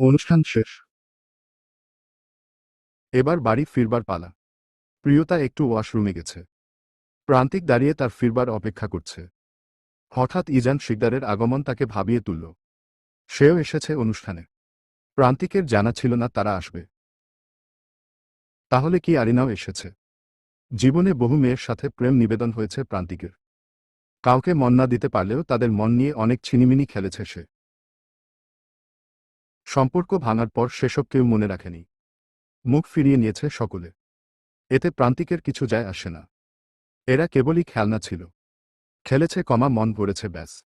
অনুষ্ঠান শেষ। এবার বাড়ি ফিরবার পালা। প্রিয়তা একটু ওয়াশরুমে গেছে। প্রান্তিক দাঁড়িয়ে তার ফিরবার অপেক্ষা করছে। হঠাৎ ইজান শিকদারের আগমন তাকে ভাবিয়ে তুলল। সেও এসেছে অনুষ্ঠানে। প্রান্তিকের জানা ছিল না তারা আসবে। তাহলে কি আরিনাও এসেছে? জীবনে বহু মেয়ের সাথে প্রেম নিবেদন হয়েছে প্রান্তিকের। কাউকে মন না দিতে পারলেও তাদের মন নিয়ে অনেক ছিনিমিনি খেলেছে সে। সম্পর্ক ভাঙার পর সেসব কেউ মনে রাখেনি। মুখ ফিরিয়ে নিয়েছে সকলে। এতে প্রান্তিকের কিছু যায় আসে না। এরা কেবলই খেলনা ছিল। খেলেছে কমা, মন ভরেছে, ব্যাস।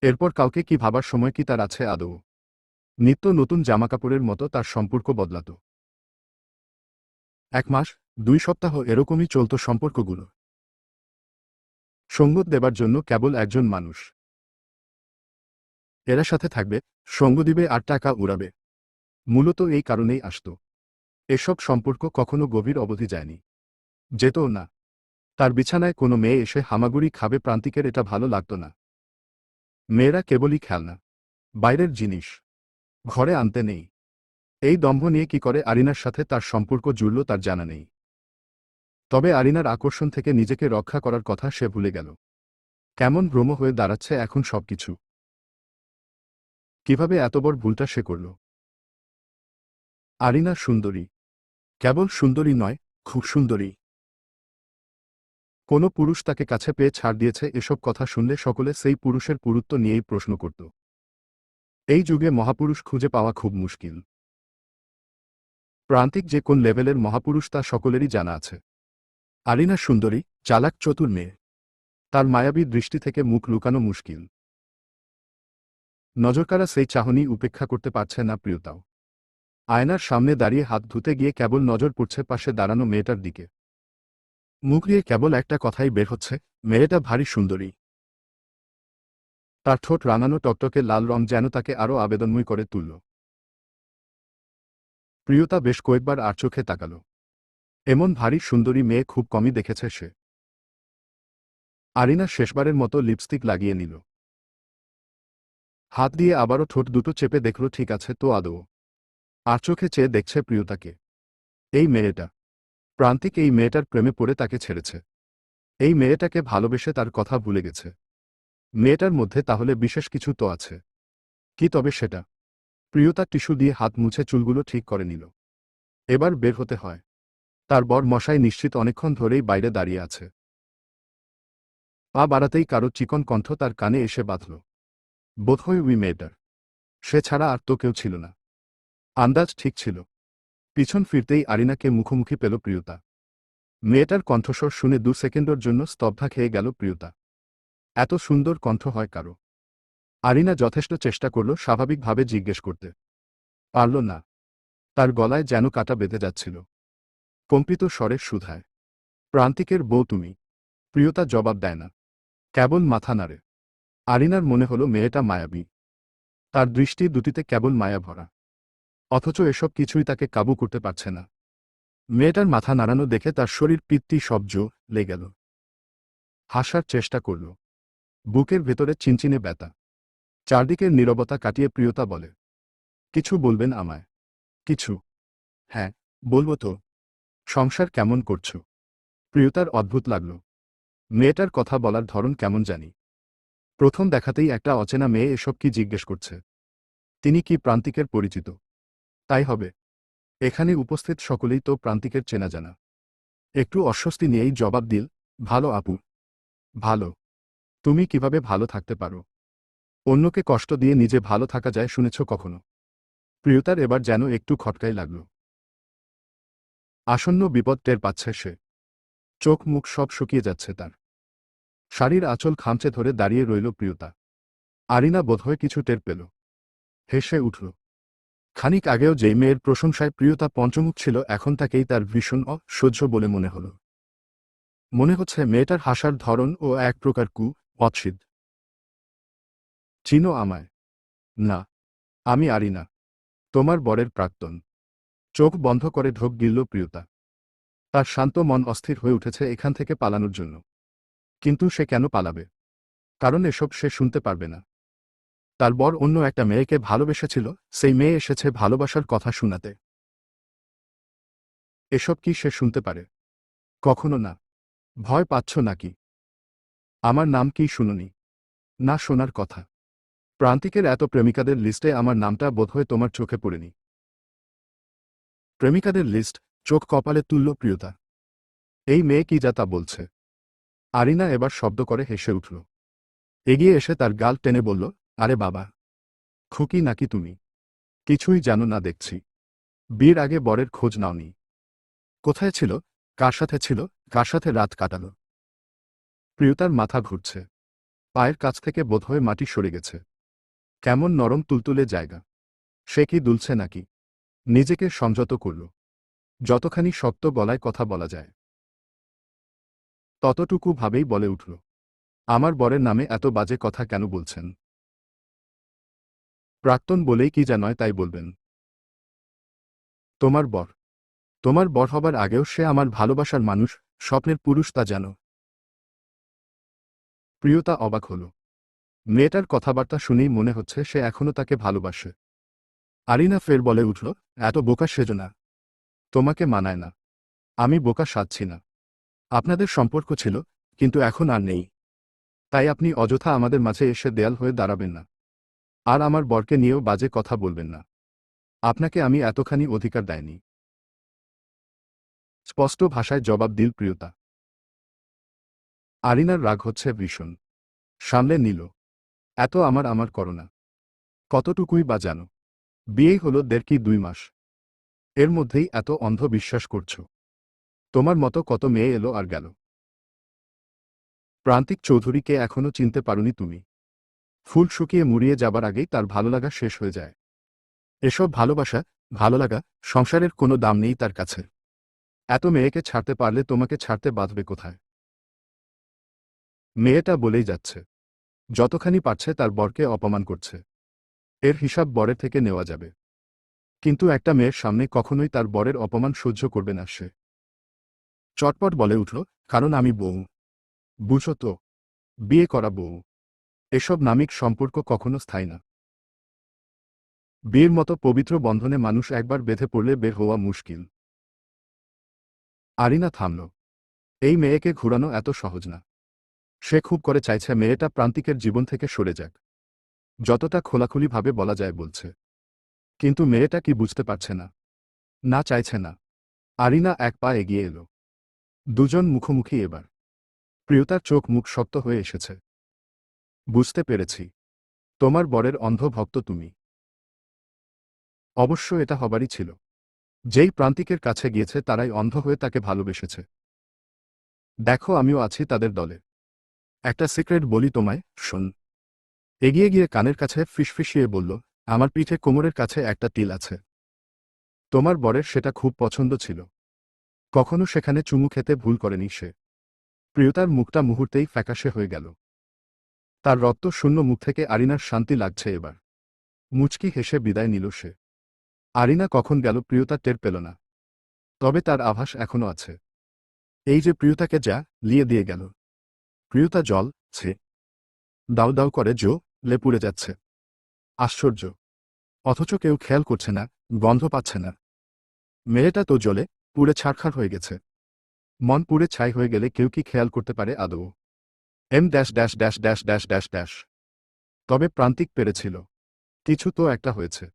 এরপর কাউকে কি ভাবার সময় কি তার আছে আদৌ? নিত্য নতুন জামাকাপড়ের মতো তার সম্পর্ক বদলাত। এক মাস, দুই সপ্তাহ এরকমই চলত সম্পর্কগুলো। সঙ্গত দেবার জন্য কেবল একজন মানুষ। এরা সাথে থাকবে, সঙ্গ দিবে আর টাকা উড়াবে। মূলত এই কারণেই আসত। এসব সম্পর্ক কখনো গভীর অবধি যায়নি। যেতও না। তার বিছানায় কোনো মেয়ে এসে হামাগুড়ি খাবে প্রান্তিকের এটা ভালো লাগত না। মেয়েরা কেবলই খেলনা। বাইরের জিনিস। ঘরে আনতে নেই। এই দম্ভ নিয়ে কি করে আরিনার সাথে তার সম্পর্ক জুড়ল তার জানা নেই। তবে আরিনার আকর্ষণ থেকে নিজেকে রক্ষা করার কথা সে ভুলে গেল। কেমন ভ্রম হয়ে দাঁড়াচ্ছে এখন সবকিছু। কীভাবে এত বড় ভুলটা সে করল? আরিনা সুন্দরী। কেবল সুন্দরী নয়, খুব সুন্দরী। কোনো পুরুষ তাকে কাছে পেয়ে ছাড় দিয়েছে, এসব কথা শুনলে সকলে সেই পুরুষের পুরুত্ব নিয়েই প্রশ্ন করত। এই যুগে মহাপুরুষ খুঁজে পাওয়া খুব মুশকিল। প্রান্তিক যে কোন লেভেলের মহাপুরুষ তা সকলেরই জানা আছে। আরিনা সুন্দরী, চালাক চতুর মেয়ে। তার মায়াবী দৃষ্টি থেকে মুখ লুকানো মুশকিল। নজরকারা সেই চাহনি উপেক্ষা করতে পারছে না প্রিয়তাও। আয়নার সামনে দাঁড়িয়ে হাত ধুতে গিয়ে কেবল নজর পড়ছে পাশে দাঁড়ানো মেয়েটার দিকে। মুখ দিয়ে কেবল একটা কথাই বের হচ্ছে, মেয়েটা ভারী সুন্দরী। তার ঠোঁট রাঙানো টকটকে লাল রং যেন তাকে আরও আবেদনময় করে তুলল। প্রিয়তা বেশ কয়েকবার আর চোখে তাকাল। এমন ভারী সুন্দরী মেয়ে খুব কমই দেখেছে সে। আরিনা শেষবারের মতো লিপস্টিক লাগিয়ে নিল। হাত দিয়ে আবারও ঠোঁট দুটো চেপে দেখল, ঠিক আছে তো আদৌ? আর চোখে চেয়ে দেখছে প্রিয়তাকে। এই মেয়েটা। প্রান্তিক এই মেয়েটার প্রেমে পড়ে তাকে ছেড়েছে। এই মেয়েটাকে ভালোবেসে তার কথা ভুলে গেছে। মেয়েটার মধ্যে তাহলে বিশেষ কিছু তো আছে। কি তবে সেটা? প্রিয়তা টিস্যু দিয়ে হাত মুছে চুলগুলো ঠিক করে নিল। এবার বের হতে হয়। তার বর মশাই নিশ্চিত অনেকক্ষণ ধরেই বাইরে দাঁড়িয়ে আছে। পা বাড়াতেই কারও চিকন কণ্ঠ তার কানে এসে বাঁধল। বোধহয় উই মেয়েটার। সে ছাড়া আর তো কেউ ছিল না। আন্দাজ ঠিক ছিল। পিছন ফিরতেই আরিনাকে মুখোমুখি পেল প্রিয়তা। মেয়েটার কণ্ঠস্বর শুনে দু সেকেন্ডের জন্য স্তব্ধা খেয়ে গেল প্রিয়তা। এত সুন্দর কণ্ঠ হয় কারও? আরিনা যথেষ্ট চেষ্টা করল স্বাভাবিকভাবে জিজ্ঞেস করতে। পারল না। তার গলায় যেন কাটা বেঁধে যাচ্ছিল। কম্পিত স্বরে সুধায়। প্রান্তিকের বউ তুমি। প্রিয়তা জবাব দেয় না। কেবল মাথা নাড়ে। আরিনার মনে হল মেয়েটা মায়াবী। তার দৃষ্টি দুটিতে কেবল মায়া ভরা। অথচ এসব কিছুই তাকে কাবু করতে পারছে না। মেয়েটার মাথা নাড়ানো দেখে তার শরীর পিত্তি সবজ লে গেল। হাসার চেষ্টা করল। বুকের ভেতরে চিনচিনে ব্যথা। চারদিকের নীরবতা কাটিয়ে প্রিয়তা বলে, কিছু বলবেন আমায়? কিছু? হ্যাঁ বলব তো। সংসার কেমন করছ? প্রিয়তার অদ্ভুত লাগল। মেয়েটার কথা বলার ধরন কেমন জানি। প্রথম দেখাতেই একটা অচেনা মেয়ে এসব কি জিজ্ঞেস করছে। তিনি কি প্রান্তিকের পরিচিত? তাই হবে। এখানে উপস্থিত সকলেই তো প্রান্তিকের চেনা জানা একটু অস্বস্তি নিয়েই জবাব দিল, ভালো আপু। ভালো। তুমি কীভাবে ভালো থাকতে পারো? অন্যকে কষ্ট দিয়ে নিজে ভালো থাকা যায় শুনেছ কখনো? প্রিয়তার এবার যেন একটু খটকাই লাগল। আসন্ন বিপদ টের পাচ্ছে সে। চোখ মুখ সব শুকিয়ে যাচ্ছে তার। শাড়ির আঁচল খামচে ধরে দাঁড়িয়ে রইল প্রিয়তা। আরিনা বোধহয় কিছু টের পেল। হেসে উঠল, খানিক আগেও যেই মেয়ের প্রশংসায় প্রিয়তা পঞ্চমুখ ছিল, এখন তাকেই তার ভীষণ অসহ্য বলে মনে হল। মনে হচ্ছে মেয়েটার হাসার ধরন ও এক প্রকার কু অৎসিদ চিনো আমায়। না, আমি আরিনা, তোমার বরের প্রাক্তন। চোখ বন্ধ করে ঢোক গিলল প্রিয়তা। তার শান্ত মন অস্থির হয়ে উঠেছে এখান থেকে পালানোর জন্য। কিন্তু সে কেন পালাবে? কারণ এসব সে শুনতে পারবে না। তার বর অন্য একটা মেয়েকে ভালোবেসেছিল, সেই মেয়ে এসেছে ভালোবাসার কথা শোনাতে। এসব কি সে শুনতে পারে? কখনো না। ভয় পাচ্ছ নাকি? আমার নাম কি শুনুনি? না শোনার কথা। প্রান্তিকের এত প্রেমিকাদের লিস্টে আমার নামটা বোধহয় তোমার চোখে পড়েনি। প্রেমিকাদের লিস্ট, চোখ কপালে তুলল প্রিয়তা। এই মেয়ে কি যা তা বলছে? আরিনা এবার শব্দ করে হেসে উঠল। এগিয়ে এসে তার গাল টেনে বলল, আরে বাবা, খুকি নাকি তুমি? কিছুই জানো না দেখছি। বিয়ের আগে বরের খোঁজ নাওনি। কোথায় ছিল? কার সাথে ছিল? কার সাথে রাত কাটাল? প্রিয়তার মাথা ঘুরছে। পায়ের কাছ থেকে বোধহয় মাটি সরে গেছে। কেমন নরম তুলতুলে জায়গা। সে কি দুলছে নাকি? নিজেকে সংযত করল। যতখানি শক্ত গলায় কথা বলা যায়। ততটুকু ভাবেই বলে উঠল, আমার বরের নামে এত বাজে কথা কেন বলছেন? প্রাক্তন বলেই কি যা নয় তাই বলবেন, তোমার বর তোমার বর হবার আগেও সে আমার ভালোবাসার মানুষ, স্বপ্নের পুরুষ তা জানো। প্রিয়তা অবাক হল, মেয়েটার কথাবার্তা শুনেই মনে হচ্ছে সে এখনও তাকে ভালোবাসে। আরিনা ফের বলে উঠল, এত বোকা সেজো না, তোমাকে মানায় না, আমি বোকা সাজছি না। আপনাদের সম্পর্ক ছিল, কিন্তু এখন আর নেই। তাই আপনি অযথা আমাদের মাঝে এসে দেয়াল হয়ে দাঁড়াবেন না। আর আমার বরকে নিয়েও বাজে কথা বলবেন না। আপনাকে আমি এতখানি অধিকার দেয়নি। স্পষ্ট ভাষায় জবাব দিল প্রিয়তা। আরিনার রাগ হচ্ছে ভীষণ। সামলে নিল। এত আমার আমার করোনা কতটুকুই বা জানো। বিয়েই হল দেড় কি দুই মাস। এর মধ্যেই এত অন্ধ বিশ্বাস করছ। তোমার মতো কত মেয়ে এলো আর গেল। প্রান্তিক চৌধুরীকে এখনও চিনতে পারোনি তুমি। ফুল শুকিয়ে মুড়িয়ে যাবার আগেই তার ভালোলাগা শেষ হয়ে যায়। এসব ভালোবাসা, ভালোলাগা, সংসারের কোনো দাম নেই তার কাছে। এত মেয়েকে ছাড়তে পারলে তোমাকে ছাড়তে বাঁধবে কোথায়? মেয়েটা বলেই যাচ্ছে। যতখানি পারছে তার বরকে অপমান করছে। এর হিসাব বরের থেকে নেওয়া যাবে। কিন্তু একটা মেয়ের সামনে কখনোই তার বরের অপমান সহ্য করবে না সে। চটপট বলে উঠল, কারণ আমি বউ। বুঝো তো, বিয়ে করা বউ। এসব নামিক সম্পর্ক কখনো স্থায়ী না। বিয়ের মতো পবিত্র বন্ধনে মানুষ একবার বেঁধে পড়লে বের হওয়া মুশকিল। আরিনা থামল। এই মেয়েকে ঘুরানো এত সহজ না। সে খুব করে চাইছে মেয়েটা প্রান্তিকের জীবন থেকে সরে যাক। যতটা খোলাখুলিভাবে বলা যায় বলছে। কিন্তু মেয়েটা কি বুঝতে পারছে না। না চাইছে না। আরিনা এক পা এগিয়ে এলো। দুজন মুখোমুখি এবার। প্রিয়তার চোখ মুখ শক্ত হয়ে এসেছে। বুঝতে পেরেছি। তোমার বরের অন্ধ ভক্ত তুমি। অবশ্য এটা হবারই ছিল। যেই প্রান্তিকের কাছে গিয়েছে, তারাই অন্ধ হয়ে তাকে ভালোবেসেছে। দেখো, আমিও আছি তাদের দলে। একটা সিক্রেট বলি তোমায়, শোন। এগিয়ে গিয়ে কানের কাছে ফিসফিসিয়ে বলল, আমার পিঠে কোমরের কাছে একটা তিল আছে। তোমার বরের সেটা খুব পছন্দ ছিল। কখনো সেখানে চুমু খেতে ভুল করেনি সে। প্রিয়তার মুখটা মুহূর্তেই ফ্যাকাশে হয়ে গেল। তার রক্ত শূন্য মুখ থেকে আরিনার শান্তি লাগছে এবার। মুচকি হেসে বিদায় নিল সে। আরিনা কখন গেল প্রিয়তা টের পেল না। তবে তার আভাস এখনও আছে। এই যে প্রিয়তাকে যা, লিয়ে দিয়ে গেল। প্রিয়তা জল, ছে। দাউ দাউ করে জো, লে পুড়ে যাচ্ছে। আশ্চর্য। অথচ কেউ খেয়াল করছে না, গন্ধ পাচ্ছে না। মেয়েটা তো জলে পুড়ে ছাড়খাড় হয়ে গেছে। মন পুড়ে ছাই হয়ে গেলে কেউ কি খেয়াল করতে পারে আদৌ? M dash dash dash dash dash dash dash. তবে প্রান্তিক পেরেছিল। কিছু তো একটা হয়েছে।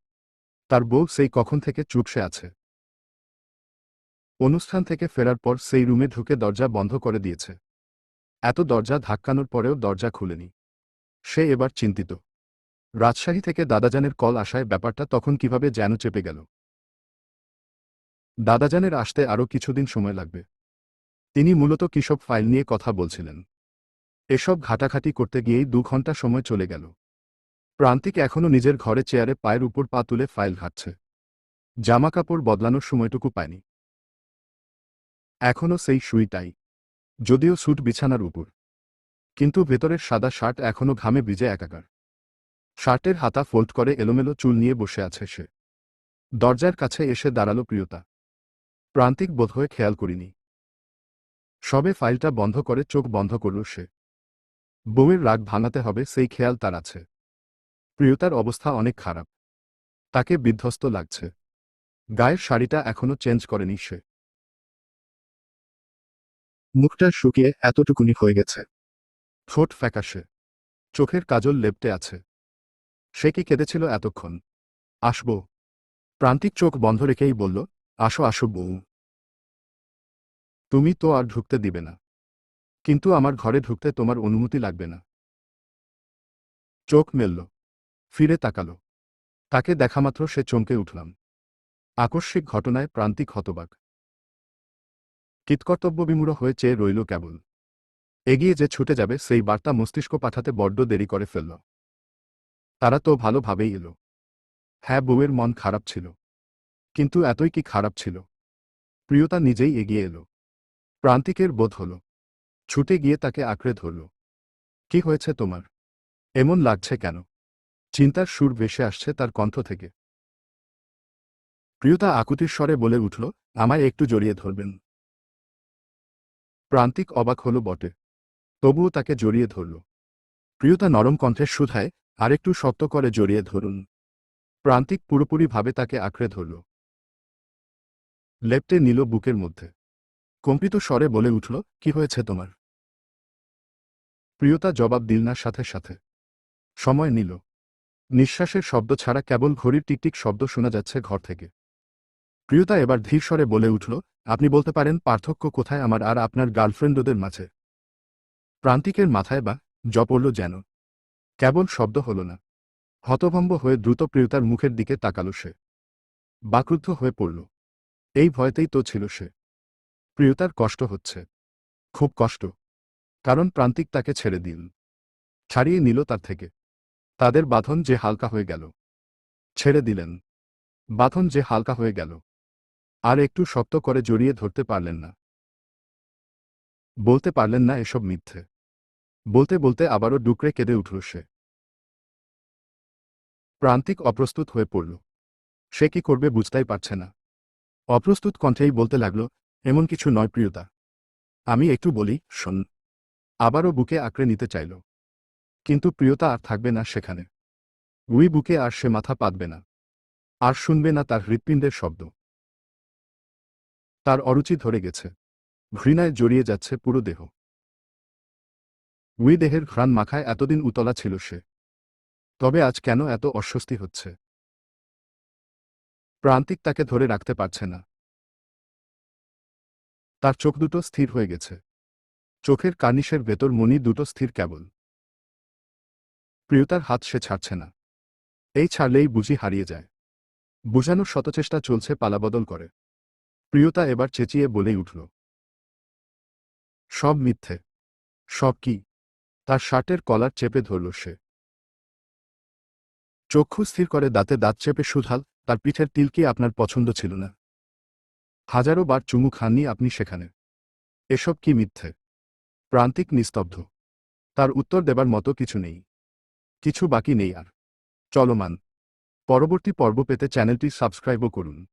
তার বউ সেই কখন থেকে চুপসে আছে। অনুষ্ঠান থেকে ফেরার পর সেই রুমে ঢুকে দরজা বন্ধ করে দিয়েছে। এত দরজা ধাক্কানোর পরেও দরজা খুলেনি। সে এবার চিন্তিত। রাজশাহী থেকে দাদাজানের কল আসায় ব্যাপারটা তখন কীভাবে যেন চেপে গেল। দাদাজানের আসতে আরও কিছুদিন সময় লাগবে। তিনি মূলত কিসব ফাইল নিয়ে কথা বলছিলেন। এসব ঘাটাঘাটি করতে গিয়েই দু ঘণ্টা সময় চলে গেল। প্রান্তিক এখনও নিজের ঘরে চেয়ারে পায়ের উপর পা তুলে ফাইল ঘাটছে। জামাকাপড় বদলানোর সময়টুকু পায়নি। এখনও সেই সুইটাই। যদিও স্যুট বিছানার উপর। কিন্তু ভেতরের সাদা শার্ট এখনও ঘামে ভিজে একাকার। শার্টের হাতা ফোল্ড করে এলোমেলো চুল নিয়ে বসে আছে সে। দরজার কাছে এসে দাঁড়াল প্রিয়তা। প্রান্তিক বোধহয় খেয়াল করিনি। সবে ফাইলটা বন্ধ করে চোখ বন্ধ করল সে। বউয়ের রাগ ভাঙাতে হবে, সেই খেয়াল তার আছে। প্রিয়তার অবস্থা অনেক খারাপ। তাকে বিধ্বস্ত লাগছে। গায়ের শাড়িটা এখনও চেঞ্জ করেনি সে। মুখটা শুকিয়ে এতটুকুনি হয়ে গেছে। ঠোঁট ফ্যাকাশে। চোখের কাজল লেপটে আছে। সে কি কেঁদেছিল এতক্ষণ? আসব। প্রান্তিক চোখ বন্ধ রেখেই বলল আসো আসো বউ। তুমি তো আর ঢুকতে দিবে না। কিন্তু আমার ঘরে ঢুকতে তোমার অনুমতি লাগবে না। চোখ মেলল। ফিরে তাকালো। তাকে দেখামাত্র সে চমকে উঠলাম। আকস্মিক ঘটনায় প্রান্তিক হতবাক। কৃতকর্তব্যবিমূঢ় হয়ে চেয়ে রইল কেবল। এগিয়ে যে ছুটে যাবে, সেই বার্তা মস্তিষ্ক পাঠাতে বড্ড দেরি করে ফেলল। তারা তো ভালোভাবেই এলো। হ্যাঁ বউয়ের মন খারাপ ছিল। কিন্তু এতই কি খারাপ ছিল? প্রিয়তা নিজেই এগিয়ে এলো। প্রান্তিকের বোধ হল। ছুটে গিয়ে তাকে আঁকড়ে ধরল। কি হয়েছে তোমার? এমন লাগছে কেন? চিন্তার সুর ভেসে আসছে তার কণ্ঠ থেকে। প্রিয়তা আকুতির স্বরে বলে উঠল, আমায় একটু জড়িয়ে ধরবেন। প্রান্তিক অবাক হল বটে। তবুও তাকে জড়িয়ে ধরল। প্রিয়তা নরম কণ্ঠের সুধায়, আরেকটু শক্ত করে জড়িয়ে ধরুন। প্রান্তিক পুরোপুরিভাবে তাকে আঁকড়ে ধরল। লেপটে নিল বুকের মধ্যে। কম্পিত স্বরে বলে উঠল, কি হয়েছে তোমার? প্রিয়তা জবাব দিল না সাথে সাথে। সময় নিল। নিঃশ্বাসের শব্দ ছাড়া কেবল ঘড়ির টিকটিক শব্দ শোনা যাচ্ছে ঘর থেকে। প্রিয়তা এবার ধীর স্বরে বলে উঠল, আপনি বলতে পারেন পার্থক্য কোথায় আমার আর আপনার গার্লফ্রেন্ডদের মাঝে? প্রান্তিকের মাথায় বা জ পড়ল যেন। কেবল শব্দ হল না। হতভম্ব হয়ে দ্রুত প্রিয়তার মুখের দিকে তাকালো সে। বাক্রুদ্ধ হয়ে পড়ল। এই ভয়তেই তো ছিল সে। প্রিয়তার কষ্ট হচ্ছে। খুব কষ্ট। কারণ প্রান্তিক তাকে ছেড়ে দিল। ছাড়িয়ে নিল তার থেকে। তাদের বাঁধন যে হালকা হয়ে গেল। ছেড়ে দিলেন। বাঁধন যে হালকা হয়ে গেল। আর একটু শক্ত করে জড়িয়ে ধরতে পারলেন না। বলতে পারলেন না এসব মিথ্যে। বলতে বলতে আবারও ডুকরে কেঁদে উঠল সে। প্রান্তিক অপ্রস্তুত হয়ে পড়ল। সে কি করবে বুঝতেই পারছে না। অপ্রস্তুত কণ্ঠেই বলতে লাগল, এমন কিছু নয় প্রিয়তা। আমি একটু বলি, শোন। আবারও বুকে আঁকড়ে নিতে চাইল। কিন্তু প্রিয়তা আর থাকবে না সেখানে। উই বুকে আর সে মাথা পাতবে না। আর শুনবে না তার হৃৎপিণ্ডের শব্দ। তার অরুচি ধরে গেছে। ঘৃণায় জড়িয়ে যাচ্ছে পুরো দেহ। উই দেহের ঘ্রাণ মাখায় এতদিন উতলা ছিল সে। তবে আজ কেন এত অস্বস্তি হচ্ছে? প্রান্তিক তাকে ধরে রাখতে পারছে না। তার চোখ দুটো স্থির হয়ে গেছে। চোখের কার্নিশের ভেতর মনি দুটো স্থির কেবল। প্রিয়তার হাত সে ছাড়ছে না। এই ছাড়লেই বুঝি হারিয়ে যায়। বুঝানোর শতচেষ্টা চলছে পালাবদল করে। প্রিয়তা এবার চেঁচিয়ে বলেই উঠল, সব মিথ্যে। সব কি? তার শার্টের কলার চেপে ধরল সে। চক্ষু স্থির করে দাঁতে দাঁত চেপে সুধাল তার পিঠের তিলকে আপনার পছন্দ ছিল না। হাজারো বার চুমু খাননি আপনি সেখানে। এসব কি মিথ্যে? প্রান্তিক নিস্তব্ধ। তার উত্তর দেবার মতো কিছু নেই। কিছু বাকি নেই আর। চলমান। পরবর্তী পর্ব পেতে চ্যানেলটি সাবস্ক্রাইবও করুন।